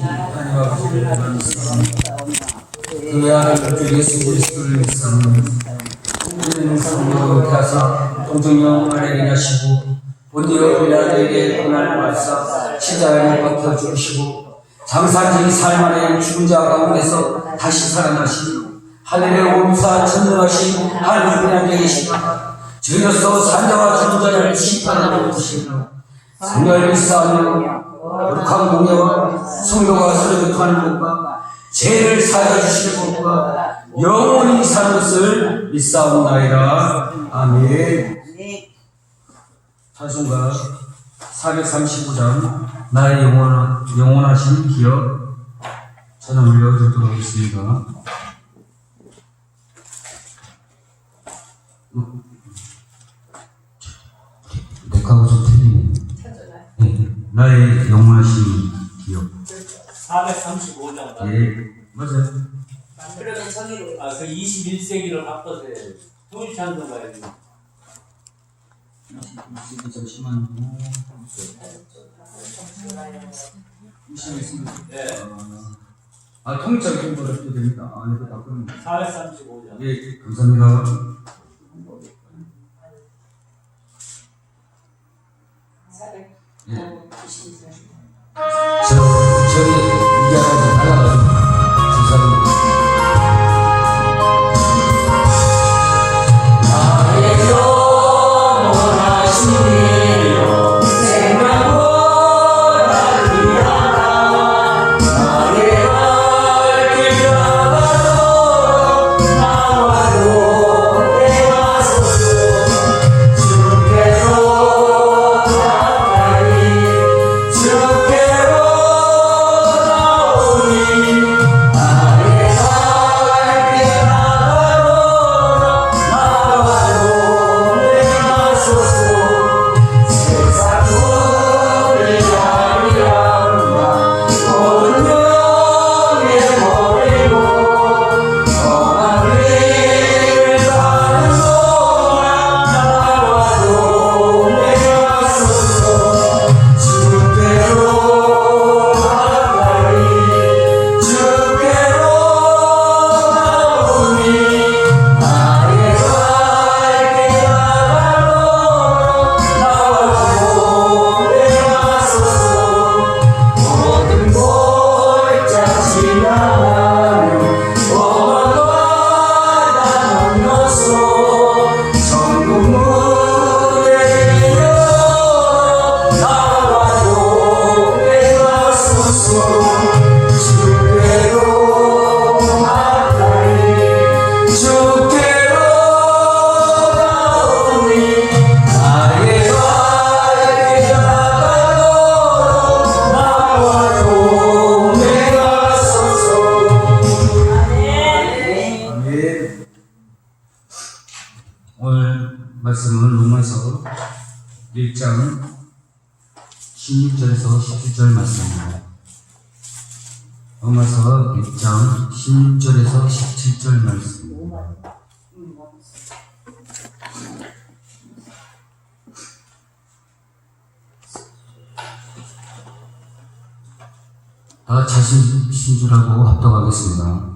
하나님 아버지를 감사합니다. 그 외아들 주 예수 그리스도를 믿사옵니다. 우리는 성령을 태하사 동정령 아래에 하시고 본디오 빌라도에게 고난을 받사 십자가에 못 박혀 죽으시고 장사지 삶 안에 죽은 자 가운데서 다시 살아나시고 하늘에 오사 천정하신 하나님 하나님에 계시다 저희로서 산자와 죽은 자를 심판하는 것이다 성령을 믿사하며 거룩한 공예와 성도가 교통하는 것과 죄를 사하여 주시는 것과 영원히 사는 것을 믿사옵나이다. 아멘. 찬송가 435장 나의 영원, 영원하신 기억 찬양 올려드리도록 하겠습니다. 내가고 좀 틀리네. 네, 나의 영원하신 기억. 435장. 예, 맞아요. 그러면 저기로 아, 그 21세기를 바꿔서 통일찬송 가야지. 잠시만요. 네. 아, 통일자 좀 어렵게 됩니다. 아, 이거 바꾸는. 435장. 예, 감사합니다. 예. 저, 저기, 이게 하나 달라가지고. 1장 16절에서 17절 말씀입니다. 로마서 1장 16절에서 17절 말씀입니다. 다 자신 신주라고 합독하겠습니다.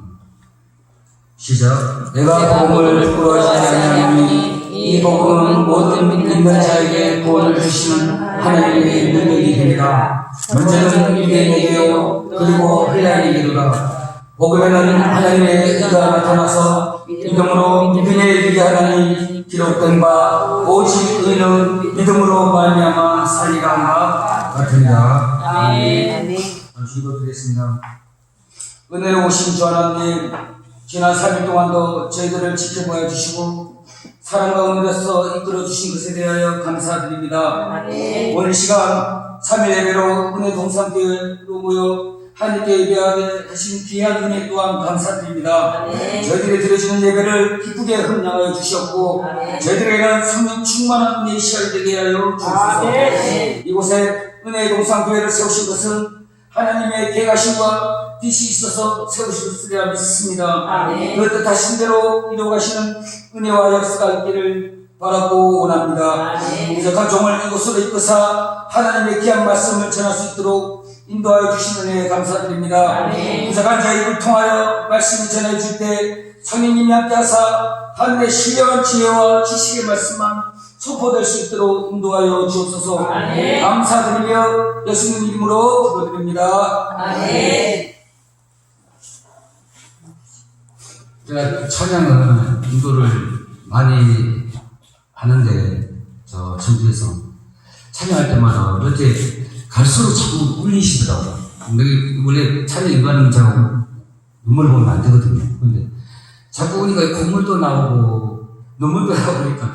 시작. 내가 복음을 구하지 아니하니 이 복음은 모든 믿는 자에게 구원을 주시는 하나님의 능력이 됩니다. 먼저는 유대인에게요 그리고 헬라인에게로다. 복음에는 하나님의 의가 나타나서 믿음으로 그녀에 비게 하나니 기록된 바 오직 의는 믿음으로 말미암아 살리라 한바 같으니라. 아멘. 기도드리겠습니다. 은혜로우신 주 하나님, 지난 3일 동안도 저희들을 지켜보아 주시고 사랑 가운데서 이끌어 주신 것에 대하여 감사드립니다. 아멘. 오늘 시간 3일 예배로 은혜 동산교회로 모여 하나님께 예배하게 하신 귀한 은혜 또한 감사드립니다. 아멘. 저희들이 드려지는 예배를 기쁘게 흥량하여 주셨고 아멘. 저희들에게는 성령 충만한 은혜의 시간이 되게 하여 주옵소서. 이곳에 은혜의 동산교회를 세우신 것은 하나님의 계가심과 뜻이 있어서 세우셨으리라 믿습니다. 아멘. 그 뜻하신 대로 이루어가시는 은혜와 역사가 있기를 바라고 원합니다. 아멘. 부족한 종을 이곳으로 이끌사 하나님의 귀한 말씀을 전할 수 있도록 인도하여 주신 은혜에 감사드립니다. 아멘. 부족한 저희를 통하여 말씀을 전해줄 때 성령님이 함께하사 하늘의 신령한 지혜와 지식의 말씀만 선포될 수 있도록 인도하여 주옵소서 아멘. 감사드리며 예수님 이름으로 기도드립니다. 아멘. 제가 찬양은 인도를 많이 하는데 저 전주에서 찬양할 때마다 어째 갈수록 자꾸 울리시더라고요. 근데 원래 찬양 일반은 제가 눈물 보면 안 되거든요. 근데 자꾸 오니까 콧물도 나오고 눈물도 나오고 그러니까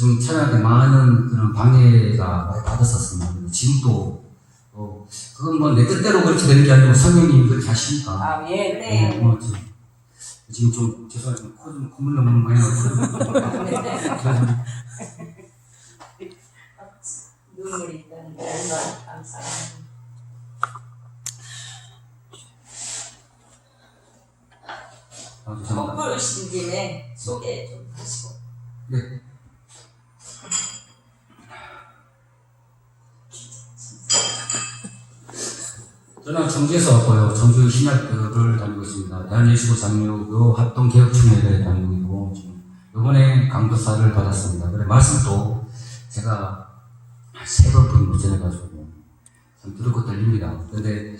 좀때 많은 그런 방해가 많이 받았었습니다. 지금도 어, 그건 뭐 내 뜻대로 그렇게 되는 게 아니고 성령님이 그렇게 하시니까 아멘. 네, 네. 뭐 좀, 지금 좀 죄송해요. 코좀 콧물 너무 많이 나고 눈물이 있다는 게 얼마나 감사합니다. 아, 죄송합니다. 콧부르신 김에 소개 좀 하시고. 네. 저는 청주에서 왔고요. 청주 신학교를 다니고 있습니다. 대한예수고 장로교 합동개혁총회를 다니고 있고 이번에 강도사를 받았습니다. 그래 말씀도 제가 세 번뿐 못 전해가지고 참 들었고 떨립니다. 근데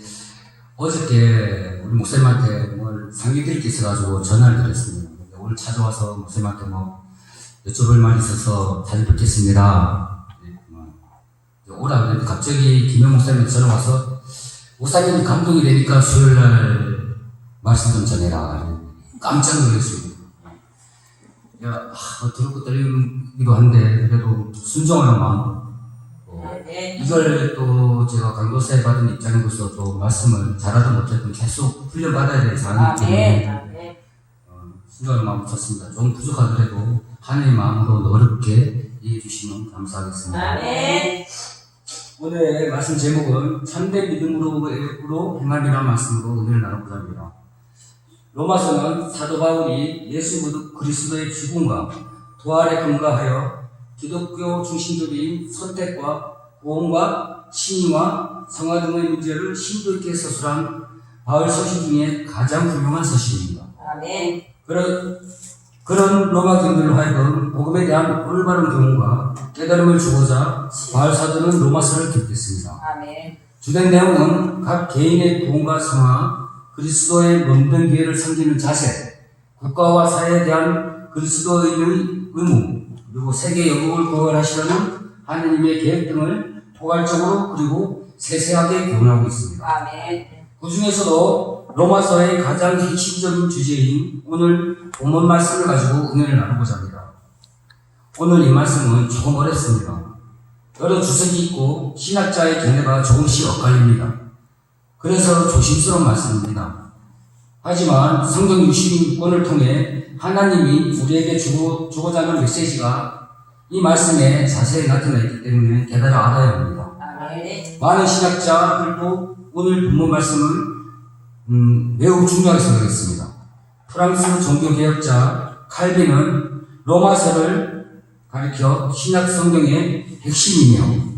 어저께 우리 목사님한테 뭘 상의 드릴 게 있어가지고 전화를 드렸습니다. 오늘 찾아와서 목사님한테 뭐 여쭤볼 말이 있어서. 그랬구만. 이제 오라 그랬는데 갑자기 김영 목사님이 전화 와서 목사님이 감동이 되니까 수요일 날 말씀 좀 전해라. 깜짝 놀랐습니다. 야, 아, 뭐 들었고 떨리기도 한데 그래도 순종하는 마음. 어, 네. 이걸 또 제가 강도사에 받은 입장으로서 또 말씀을 잘하든 못하든 계속 훈련받아야 될 사항이기 때문에 아멘. 아멘. 어, 순종하는 마음 좋습니다. 좀 부족하더라도 하나님의 마음으로 어렵게 이해해 주시면 감사하겠습니다. 아멘. 오늘의 말씀 제목은 참된 믿음으로 행함이라는 말씀으로 은혜를 나누고자 합니다. 로마서는 사도 바울이 예수 그리스도의 죽음과 부활에 근거하여 기독교 중심적인 선택과 구원과 신의와 성화 등의 문제를 심도 있게 서술한 바울 서신 중에 가장 훌륭한 서신입니다. 아멘. 그런, 그런 로마교인들로 하여금 복음에 대한 올바른 교훈과 깨달음을 주고자 바울 사도는 로마서를 기록했습니다. 아멘. 주된 내용은 각 개인의 구원과 성화, 그리스도의 몸된 기회를 섬기는 자세, 국가와 사회에 대한 그리스도의 의무, 그리고 세계 영국을 구원하시려는 하느님의 계획 등을 포괄적으로 그리고 세세하게 교훈하고 있습니다. 아멘. 그 중에서도 로마서의 가장 핵심적인 주제인 오늘 본문 말씀을 가지고 은혜를 나누고자 합니다. 오늘 이 말씀은 조금 어렵습니다. 여러 주석이 있고 신학자의 견해가 조금씩 엇갈립니다. 그래서 조심스러운 말씀입니다. 하지만 성경 66권을 통해 하나님이 우리에게 주고, 주고자 하는 메시지가 이 말씀에 자세히 나타나 있기 때문에 깨달아 알아야 합니다. 아멘. 많은 신학자들도 오늘 본문 말씀을 음, 매우 중요하게 생각했습니다. 프랑스 종교개혁자 칼빈은 로마서를 가리켜 신약 성경의 핵심이며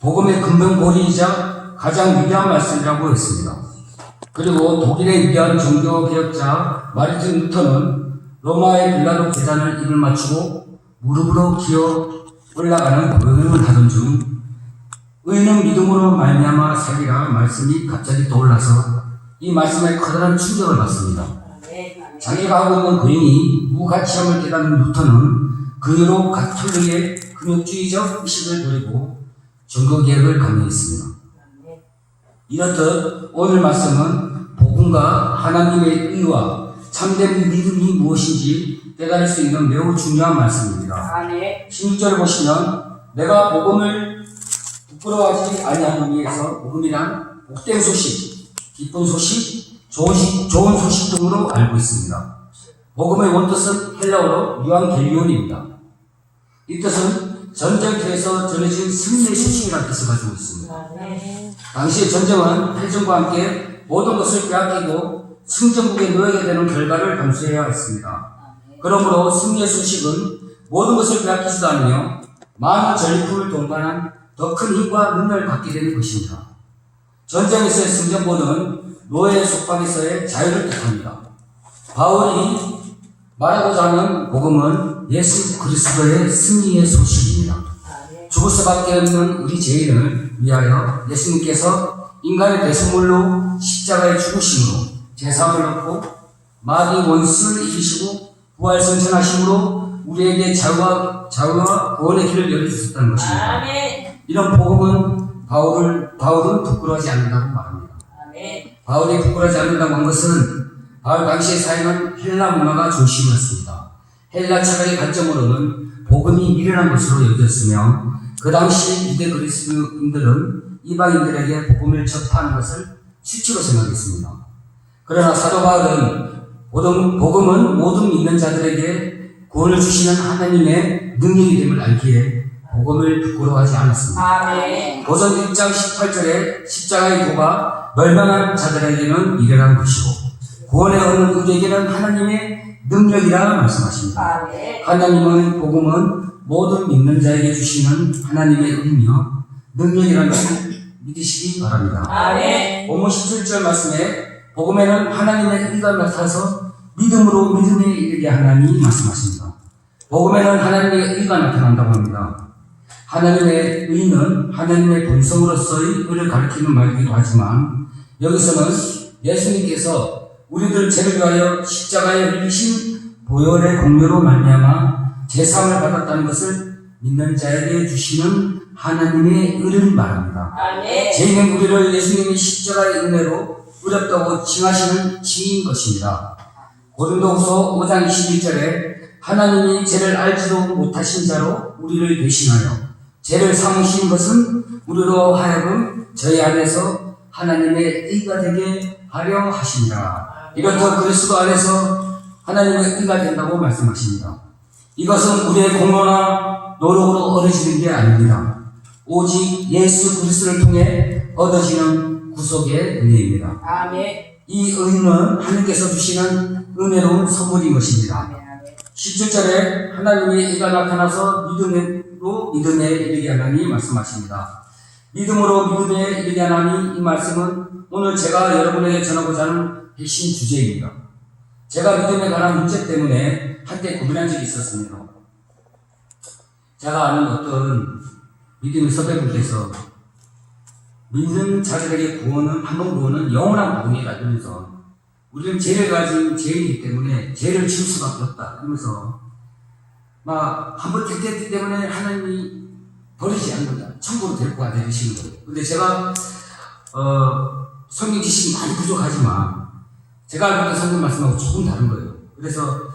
복음의 근본고리이자 가장 위대한 말씀이라고 했습니다. 그리고 독일의 위대한 종교개혁자 마르틴 루터는 로마의 빌라도 계단을 입을 맞추고 무릎으로 기어 올라가는 고행을 하던 중 의는 믿음으로 말미암아 살리라 말씀이 갑자기 떠올라서 이 말씀에 커다란 충격을 받습니다. 자기가 하고 있는 고행이 무가치함을 깨닫는 루터는 그 이후로 가톨릭의 근육주의적 의식을 버리고 종교개혁을 강요했습니다. 이렇듯 오늘 말씀은 복음과 하나님의 의와 참된 믿음이 무엇인지 깨달을 수 있는 매우 중요한 말씀입니다. 아멘. 16절을 보시면 내가 복음을 부끄러워하지 아니하기 위해서 복음이란 복된 소식, 기쁜 소식, 좋은, 시- 좋은 소식 등으로 알고 있습니다. 복음의 원뜻은 헬라어로 유앙겔리온입니다. 이 뜻은 전쟁터에서 전해진 승리의 소식이라는 뜻을 가지고 있습니다. 아멘. 당시의 전쟁은 패전과 함께 모든 것을 빼앗기고 승전국에 놓이게 되는 결과를 감수해야 했습니다. 그러므로 승리의 소식은 모든 것을 빼앗기지도 않으며 많은 전리품을 동반한 더 큰 힘과 능력을 갖게 되는 것입니다. 전쟁에서의 승전보는 노예의 속박에서의 자유를 뜻합니다. 바울이 말하고자 하는 복음은 예수 그리스도의 승리의 소식입니다. 죽을 수밖에 없는 우리 죄인을 위하여 예수님께서 인간의 대속물로 십자가에 죽으심으로 제사함을 얻고 마귀 원수를 이기시고 부활승천하심으로 우리에게 자유와, 자유와 구원의 길을 열어주셨다는 것입니다. 이런 복음은 바울을, 바울은 부끄러워하지 않는다고 말합니다. 바울이 부끄러워하지 않는다고 한 것은 바울 당시의 사회는 헬라 문화가 중심이었습니다. 헬라 철학의 관점으로는 복음이 미련한 것으로 여겼으며 그 당시 유대 그리스도인들은 이방인들에게 복음을 접하는 것을 수치로 생각했습니다. 그러나 사도 바울은 복음- 복음은 모든 믿는 자들에게 구원을 주시는 하나님의 능력이 됨을 알기에 복음을 부끄러워하지 않았습니다. 아멘. 고전 1장 18절에 십자가의 도가 멸망한 자들에게는 미련한 것이고 구원에 얻는 우리에게는 하나님의 능력이라 말씀하십니다. 아멘. 하나님은 복음은 모든 믿는 자에게 주시는 하나님의 은이며 능력이라는 것을 믿으시기 바랍니다. 아멘. 본문 17절 말씀에 복음에는 하나님의 의가 나타나서 믿음으로 믿음에 이르게 하나니 말씀하십니다. 복음에는 하나님의 의가 나타난다고 합니다. 하나님의 의는 하나님의 본성으로서의 의를 가리키는 말이기도 하지만 여기서는 예수님께서 우리들 죄를 위하여 십자가에 흘리신 보혈의 공로로 말미암아 제사함을 받았다는 것을 믿는 자에게 주시는 하나님의 의를 말합니다. 죄인은 우리를 예수님의 십자가의 은혜로 의롭다고 칭하시는 칭인 것입니다. 고린도후서 5장 21절에 하나님이 죄를 알지도 못하신 자로 우리를 대신하여 죄를 삼으신 것은 우리로 하여금 저희 안에서 하나님의 의가 되게 하려 하십니다. 이렇듯 그리스도 안에서 하나님의 의가 된다고 말씀하십니다. 이것은 우리의 공로나 노력으로 얻어지는 게 아닙니다. 오직 예수 그리스도를 통해 얻어지는 구속의 은혜입니다. 아멘. 이 은혜는 하나님께서 주시는 은혜로운 선물인 것입니다. 아멘. 아멘. 17절에 하나님의 의가 나타나서 믿음 으로 믿음에 이르게 하나니 말씀하십니다. 믿음으로 믿음에 이르게 하나니 이 말씀은 오늘 제가 여러분에게 전하고자 하는 핵심 주제입니다. 제가 믿음에 관한 문제 때문에 한때 고민한 적이 있었습니다. 제가 아는 어떤 믿음의 선배분께서 믿는 자들에게 구원은 한 번 구원은 영원한 구원이다 이러면서 우리는 죄를 가진 죄인이기 때문에 죄를 지을 수밖에 없다 이러면서 막 한번 택했기 때문에 하나님이 버리지 않는다. 천국으로 데리고 가야 되시는 거예요. 근데 제가 어 성경 지식이 많이 부족하지만 제가 알고 있는 성경 말씀하고 조금 다른 거예요. 그래서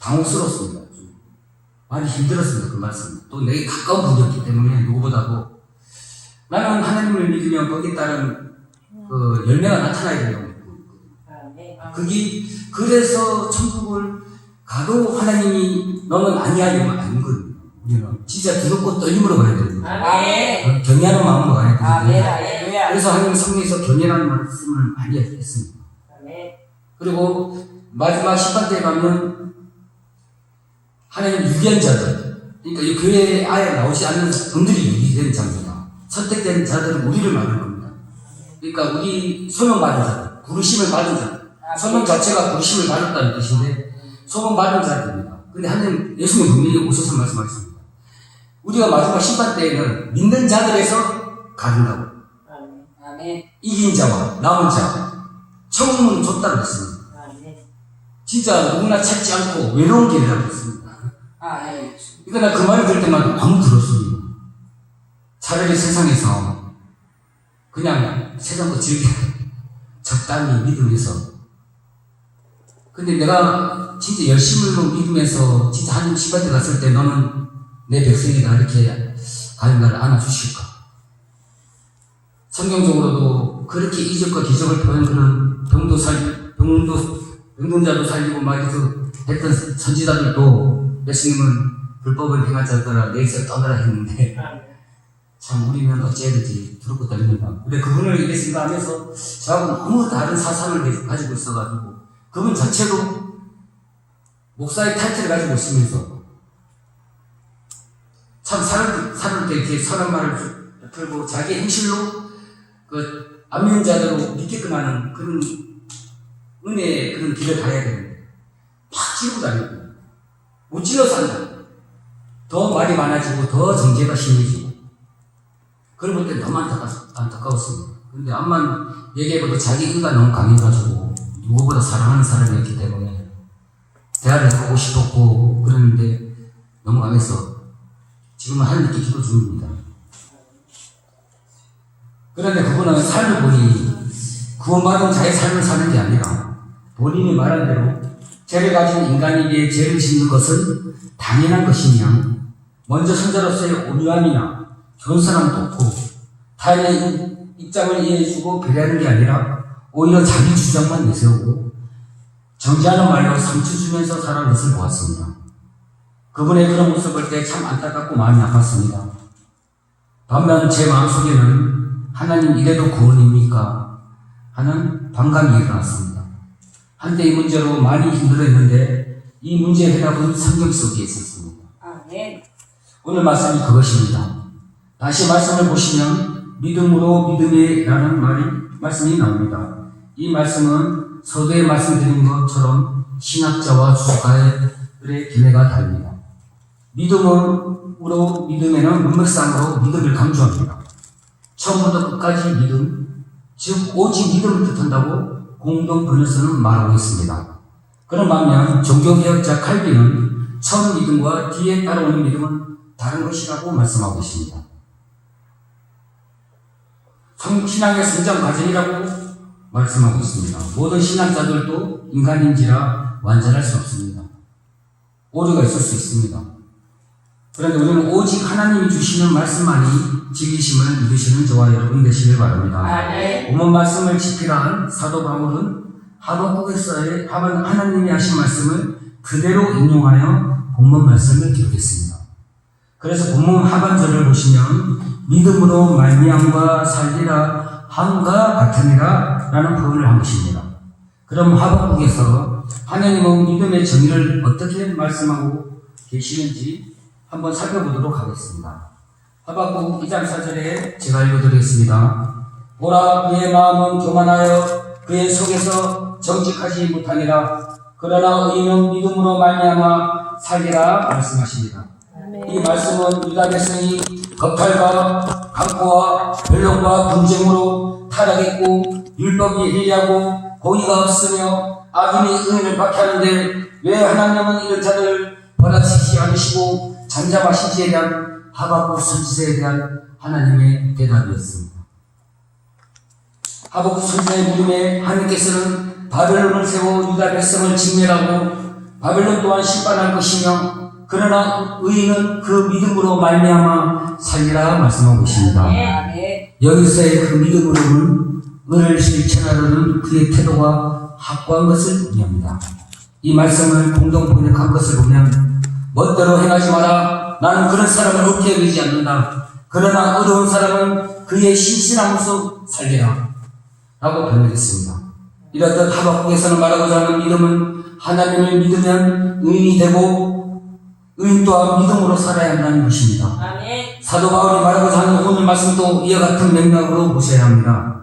당혹스럽습니다. 좀 많이 힘들었습니다 그 말씀. 또 내게 가까운 분이었기 때문에 누구보다도 나는 하나님을 믿으면 거기에 따른 그 열매가 나타나야 된다고 믿고 아멘. 그게 그래서 천국을 가도 하나님이 너는 아니야 이러면 안 거든요. 우리는 진짜 두렵고 떨림으로 가야 되거든요. 아멘. 경외하는 마음으로 가야 아멘. 되거든요. 할렐루야. 그래서 하나님 성경에서 경외라는 말씀을 많이 했습니다. 아멘. 그리고 마지막 10반대에 가면 하나님 유견자들 그러니까 이 교회에 아예 나오지 않는 분들이 유기된 자입니다. 선택된 자들은 우리를 말하는 겁니다. 그러니까 우리 소명받은 자들, 부르심을 받은 자들 소명 자체가 부르심을 받았다는 뜻인데 소명 받은 자들입니다. 근데 하나님 예수님 분명히 오셔서 말씀하셨습니다. 우리가 마지막 심판 때에는 믿는 자들에서 가른다고 아멘. 이긴 자와 남은 자 천국문을 줬다고 했습니다. 진짜 누구나 찾지 않고 외로운 길이라고 했습니다. 아멘. 그러니까 나그 말을 들을 때마다 너무 들었어요. 차라리 세상에서 그냥 세상도 즐겨 적당히 믿으면서 근데 내가 진짜 열심으로 믿으면서 진짜 하나님 집한테 갔을 때 너는 내 백성이다 이렇게 하나님 나를 안아주실까 성경적으로도 그렇게 이적과 기적을 표현 그런 병도 살 병도 병든 자도 살리고 막 이렇게 했던 선지자들도 예수님은 불법을 행한 자들아 내에서 떠나라 했는데. 참 우리는 어찌해야 되지 두렵고 떨립니다. 근데 그분을 이렇게 생각하면서 저하고 너무 다른 사상을 가지고 있어가지고 그분 자체도 목사의 타이틀을 가지고 있으면서 참 사람 사람한테 이렇게 선한 말을 풀고 자기 행실로 그안 믿는 자도 믿게끔 하는 그런 은혜의 그런 길을 가야 되는데 팍 찌르고 다니고 못 찔러서 한다. 더 말이 많아지고 더 정죄가 심해지고 그걸 볼때 너무 안타까, 안타까웠습니다. 근데 암만 얘기해봐도 자기 의가 너무 강해가지고 누구보다 사랑하는 사람이었기 때문에 대화를 하고 싶었고 그랬는데 너무 강해서 지금은 하나님께 기도 중입니다. 그런데 그분은 삶을 보니 구원받은 자의 삶을 사는 게 아니라 본인이 말한 대로 죄를 가진 인간에게 죄를 짓는 것은 당연한 것이냐 먼저 선자로서의 온유함이나 겸손함도 없고 타인의 입장을 이해해주고 배려하는 게 아니라 오히려 자기 주장만 내세우고 정지하는 말로 상처 주면서 살아온 것을 보았습니다. 그분의 그런 모습을 볼때참 안타깝고 마음이 아팠습니다. 반면 제 마음속에는 하나님 이래도 구원입니까? 하는 반감이 일어났습니다. 한때 이 문제로 많이 힘들어했는데 이 문제의 해답은 성경 속에 있었습니다. 오늘 말씀이 그것입니다. 다시 말씀을 보시면 믿음으로 믿음이라는 말이 말씀이 나옵니다. 이 말씀은 서두에 말씀드린 것처럼 신학자와 주석가의 견해가 다릅니다. 믿음으로 믿음에는 문맥상으로 믿음을 강조합니다. 처음부터 끝까지 믿음, 즉 오직 믿음을 뜻한다고 공동 번역서는 말하고 있습니다. 그런 반면 종교개혁자 칼빈은 처음 믿음과 뒤에 따라오는 믿음은 다른 것이라고 말씀하고 있습니다. 성- 신앙의 성장 과정이라고 말씀하고 있습니다. 모든 신앙자들도 인간인지라 완전할 수 없습니다. 오류가 있을 수 있습니다. 그런데 우리는 오직 하나님이 주시는 말씀만이 진리심을 믿으시는 저와 여러분 되시길 바랍니다. 아멘. 본문 말씀을 지키라 한 사도 바울은 하박국에서의 하반- 하나님이 하신 말씀을 그대로 인용하여 본문 말씀을 기록했습니다. 그래서 본문 하반절을 보시면 믿음으로 말미암과 살리라 함과 같으니라 라는 표현을 한 것입니다. 그럼 하박국에서 하나님은 믿음의 정의를 어떻게 말씀하고 계시는지 한번 살펴보도록 하겠습니다. 하박국 2장 4절에 제가 읽어드리겠습니다. 보라 그의 마음은 교만하여 그의 속에서 정직하지 못하니라 그러나 의인은 믿음으로 말미암아 살리라 말씀하십니다. 이 말씀은 유다 백성이 겁탈과 강포와 변론과 분쟁으로 타락했고 율법이 해이하고 공의가 없으며 악인이 의인을 박해하는데 왜 하나님은 이런 자들을 벌하시지 않으시고 잠잠하신지에 대한 하박국 선지자에 대한 하나님의 대답이었습니다. 하박국 선지자의 물음에 하나님께서는 바벨론을 세워 유다 백성을 진멸하고 바벨론 또한 심판할 것이며 그러나 의인은 그 믿음으로 말미암아 살리라 말씀하고 있습니다. 아멘. 여기서의 그 믿음으로는 은혜를 실천하려는 그의 태도가 확고한 것을 의미합니다. 이 말씀을 공동 번역한 것을 보면 멋대로 행하지 마라. 나는 그런 사람을 없게 여기지 않는다. 그러나 어려운 사람은 그의 신실함으로 살리라. 라고 번역했습니다. 이렇듯 하박국에서는 말하고자 하는 믿음은 하나님을 믿으면 의인이 되고 의인 또한 믿음으로 살아야 한다는 것입니다. 사도 바울이 말하고자 하는 오늘 말씀도 이와 같은 맥락으로 보셔야 합니다.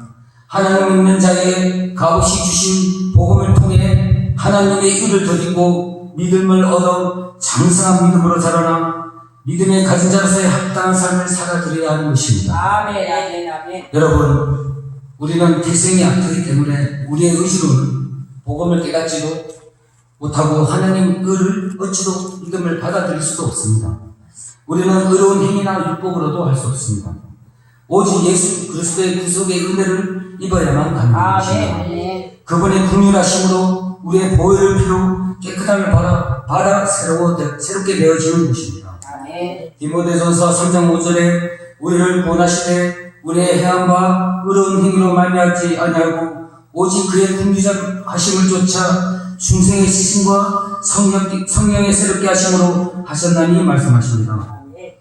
하나님을 믿는 자에게 값없이 주신 복음을 통해 하나님의 일을 드리고 믿음을 얻어 장성한 믿음으로 자라나 믿음의 가진 자로서의 합당한 삶을 살아드려야 하는 것입니다. 아멘. 아멘. 아멘. 여러분, 우리는 태생이 악하기 때문에 우리의 의지로는 복음을 깨닫지도 못하고 하나님 의를 어찌도 믿음을 받아들일 수도 없습니다. 우리는 의로운 행위나 율법으로도 할 수 없습니다. 오직 예수 그리스도의 구속의 은혜를 입어야만 가는 것입니다. 아멘. 그분의 긍휼하심으로 우리의 보혈을 피로 깨끗함을 받아, 받아 새로워, 새롭게 되어지는 것입니다. 아멘. 디모데전서 3장 5절에 우리를 구원하시되 우리의 해함과 의로운 행위로 말미암지 아니하고 오직 그의 긍휼한 하심을 쫓아 중생의 시신과 성령, 성령의 새롭게 하심으로 하셨나니 말씀하십니다. 아멘.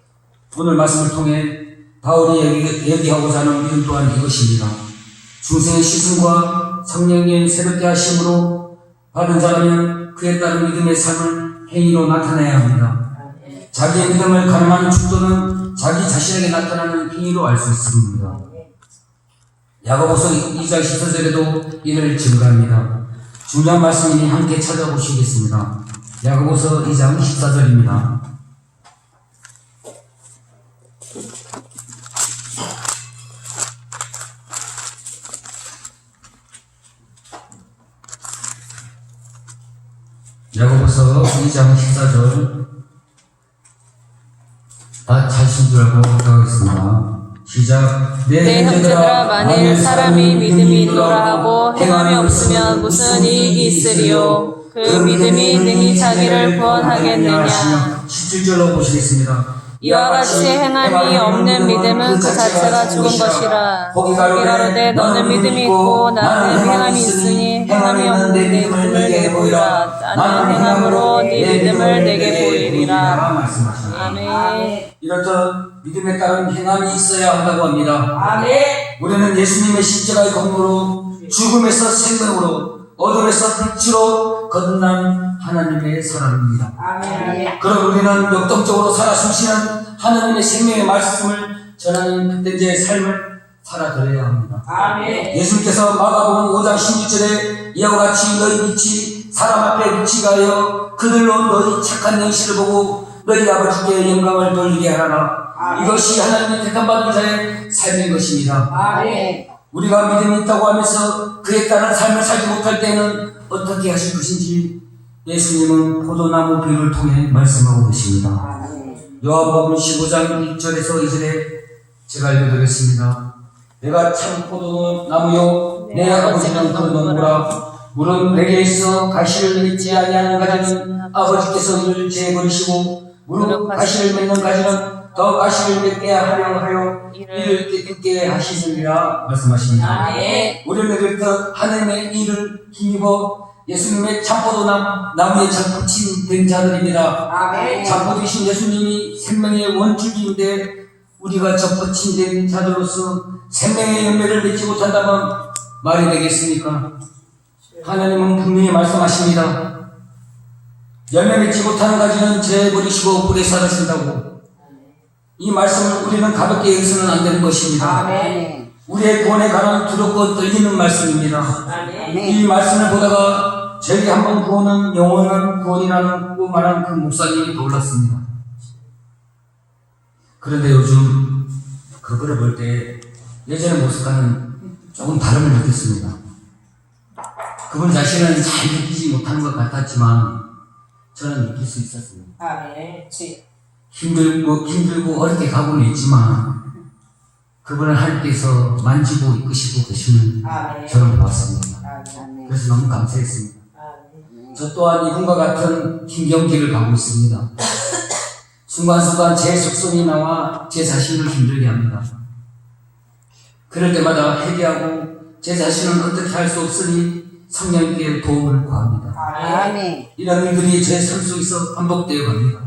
오늘 말씀을 통해 바울이 얘기- 얘기하고자 하는 믿음 또한 이것입니다. 중생의 시승과 성령의 새롭게 하심으로 받은 자라면 그에 따른 믿음의 삶을 행위로 나타내야 합니다. 자기의 믿음을 가늠하는 축도는 자기 자신에게 나타나는 행위로 알 수 있습니다. 야고보서 2장 14절에도 이를 증거합니다. 중요한 말씀이니 함께 찾아보시겠습니다. 야고보서 2장 14절입니다. 야고보서 2장 14절 다 자신 줄 알고 기도하겠습니다. 시작. 내 형제들아 만일 사람이 믿음이 있노라 하고 행함이 없으면 무슨 이익이 있으리요 그 믿음이 능히 자기를 구원하겠느냐 17절로 보시겠습니다. 이와 같이 행함이 없는 믿음은 그 자체가 죽은 것이라. 거기 가로되 너는 믿음이 있고 나는 행함이 있으니 행함이 없는 내 믿음을 내게 보이라. 나는 행함으로 네 믿음을 내게 보이리라. 아멘. 이렇듯 믿음에 따른 행함이 있어야 한다고 합니다. 아멘. 우리는 예수님의 십자가의 공로로 죽음에서 생명으로 어둠에서 빛으로 거듭난 하나님의 사람입니다. 아멘. 그럼 우리는 역동적으로 살아 숨쉬는 하나님의 생명의 말씀을 전하는 그때의 삶을 살아드려야 합니다. 아멘. 예수님께서 마가복음 5장 16절에 이와 같이 너희 빛이 사람 앞에 빛이 가여 그들로 너희 착한 영시를 보고 너희 아버지께 영광을 돌리게 하라. 이것이 하나님의 택한 받은 자의 삶인 것입니다. 아멘. 우리가 믿음이 있다고 하면서 그에 따른 삶을 살지 못할 때는 어떻게 하실 것인지 예수님은 포도나무 비유를 통해 말씀하고 계십니다. 요한복음 15장 1절에서 2절에 제가 읽어드리겠습니다. 내가 참 포도나무요 내 아버지는 그 나무라 물은 내게 있어 가시를 맺지 아니하는 가지는 아버지께서 이를 제버리시고 물은 가시를 맺는 가지는 더 가시를 맺게 하려 하여 이를 깨끗게 하시느니라 말씀하십니다. 아멘. 우리는 이렇듯 하나님의 일을 힘입어 예수님의 참포도나무 나무에 접붙인 된 자들입니다. 아멘. 참포되신 예수님이 생명의 원줄기인데 우리가 접붙인 된 자들로서 생명의 열매를 맺지 못한다면 말이 되겠습니까? 하나님은 분명히 말씀하십니다. 열매 맺지 못하는 가지는 재버리시고 불에 사르신다고 이 말씀을 우리는 가볍게 여기서는 안 되는 것입니다. 아멘. 우리의 구원에 관한 두렵고 떨리는 말씀입니다. 아멘. 이 말씀을 보다가 저에게 한번 구원은 영원한 구원이라고 말한 그 목사님이 떠올랐습니다. 그런데 요즘 그거를 볼 때 예전의 모습과는 조금 다름을 느꼈습니다. 그분 자신은 잘 느끼지 못하는 것 같았지만 저는 느낄 수 있었습니다. 아멘. 지- 힘들고 힘들고 어렵게 가고는 있지만 그분을 하나님께서 만지고 이끄시고 계시는 아멘. 저를 보았습니다. 아멘. 그래서 너무 감사했습니다. 아멘. 저 또한 이분과 같은 힘경기를 가고 있습니다. 순간순간 제 속성이 나와 제 자신을 힘들게 합니다. 그럴 때마다 회개하고 제 자신을 어떻게 할 수 없으니 성령께 도움을 구합니다. 아멘. 이런 일들이 제 삶 속에서 반복되어 갑니다.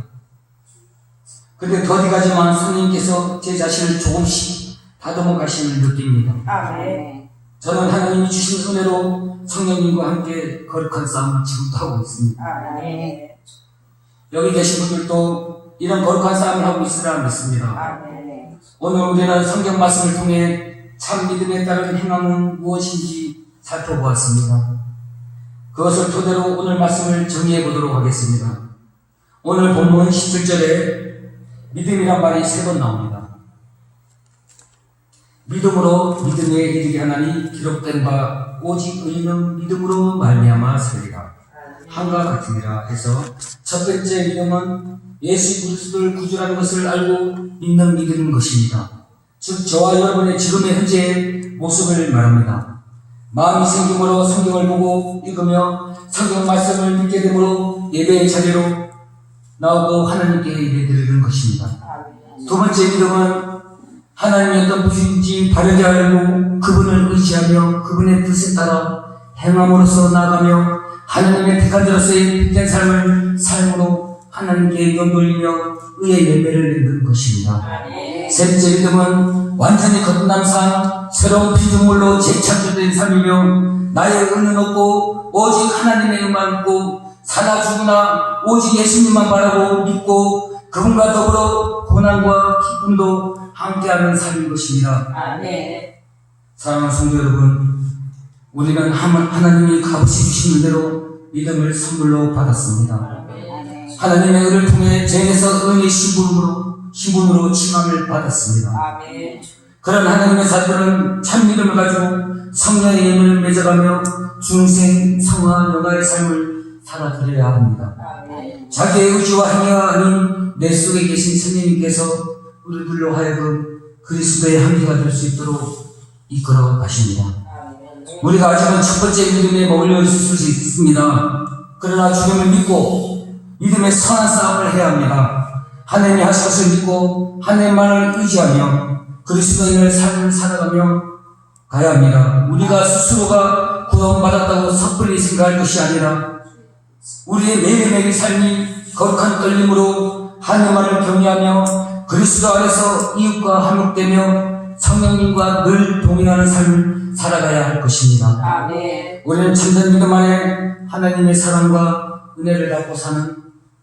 근데 더디 가지만 성령께서 제 자신을 조금씩 다듬어 가심을 느낍니다. 아멘. 저는 하나님이 주신 은혜로 성령님과 함께 거룩한 싸움을 지금도 하고 있습니다. 아멘. 여기 계신 분들도 이런 거룩한 싸움을 하고 있으라 믿습니다. 아멘. 오늘 우리는 성경 말씀을 통해 참 믿음에 따른 행함은 무엇인지 살펴보았습니다. 그것을 토대로 오늘 말씀을 정리해 보도록 하겠습니다. 오늘 본문 17절에 믿음이란 말이 세 번 나옵니다. 믿음으로 믿음에 이르게 하나니 기록된 바 오직 의인은 믿음으로 말미암아 살리라. 한과 같으니라 해서 첫 번째 믿음은 예수 그리스도를 구주라는 것을 알고 믿는 믿음인 것입니다. 즉 저와 여러분의 지금의 현재의 모습을 말합니다. 마음이 생김으로 성경을 보고 읽으며 성경 말씀을 믿게 되므로 예배의 자리로 나오고 하나님께 예배드리는 것입니다. 두 번째 믿음은 하나님이 어떤 분인지 바르게 알고 그분을 의지하며 그분의 뜻에 따라 행함으로써 나가며 하나님의 택한 자로서의 빛된 삶을 삶으로 하나님께 영 돌리며 의의 열매를 맺는 것입니다. 셋째 믿음은 완전히 거듭난 삶, 새로운 피조물로 재창조된 삶이며 나의 의는 없고 오직 하나님의 의만 믿고 사나 죽으나 오직 예수님만 바라고 믿고 그분과 더불어 고난과 기쁨도 함께하는 삶인 것입니다. 아멘. 사랑하는 성도 여러분, 우리는 하나- 하나님이 값없이 주신 은혜로 믿음을 선물로 받았습니다. 하나님의 은혜를 통해 죄에서 은혜 신분으로 신분으로 칭함을 받았습니다. 그런 하나님의 자들은 참 믿음을 가지고 성령의 힘을 맺어가며 중생 성화 영화의 삶을 살아드려야 합니다. 아멘. 자기의 의지와 행위가 아닌 내 속에 계신 성령님께서 우리들로 하여금 그리스도의 함기가 될 수 있도록 이끌어 가십니다. 우리가 아직은 첫 번째 믿음에 머물러 있을 수 있습니다. 그러나 주님을 믿고 믿음의 선한 싸움을 해야 합니다. 하나님이 하신 것을 믿고 하나님만을 의지하며 그리스도인의 삶을 살아가며 가야 합니다. 우리가 스스로가 구원받았다고 섣불리 생각할 것이 아니라 우리의 매일매일 삶이 거룩한 떨림으로 하나님만을 경외하며 그리스도 안에서 이웃과 화목되며 성령님과 늘 동행하는 삶을 살아가야 할 것입니다. 아멘. 우리는 참된 믿음 안에 하나님의 사랑과 은혜를 받고 사는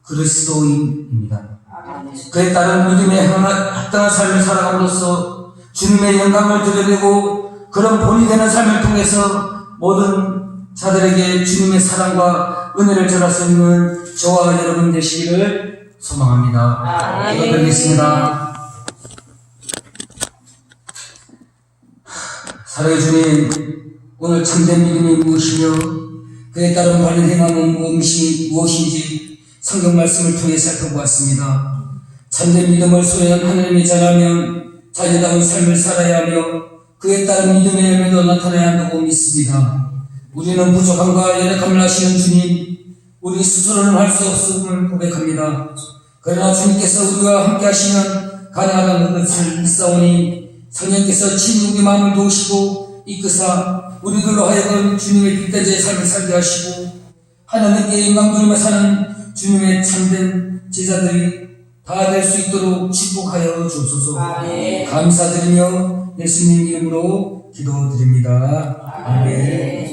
그리스도인입니다. 아멘. 그에 따른 믿음에 합당한 합당한 삶을 살아감으로써 주님의 영광을 드러내고 그런 본이 되는 삶을 통해서 모든 자들에게 주님의 사랑과 은혜를 전할 수 있는 저와 여러분 되시기를 소망합니다. 아멘. 기도드리겠습니다. 사랑의 주님, 오늘 참된 믿음이 무엇이며 그에 따른 바른 행함은 무엇이, 무엇인지 성경 말씀을 통해 살펴보았습니다. 참된 믿음을 소유한 하나님이 전하면 자녀다운 삶을 살아야 하며 그에 따른 믿음의 열매도 나타나야 한다고 믿습니다. 우리는 부족함과 연약함을 아시는 주님, 우리 스스로는 할 수 없음을 고백합니다. 그러나 주님께서 우리와 함께 하시면 가능하다는 것을 믿사오니 성령께서 친히 우리 마음을 도우시고 이끄사 우리들로 하여금 주님의 빛대자의 삶을 살게 하시고 하나님께 영광 돌리며 사는 주님의 참된 제자들이 다 될 수 있도록 축복하여 주옵소서. 아멘. 감사드리며 예수님 이름으로 기도드립니다. 아멘.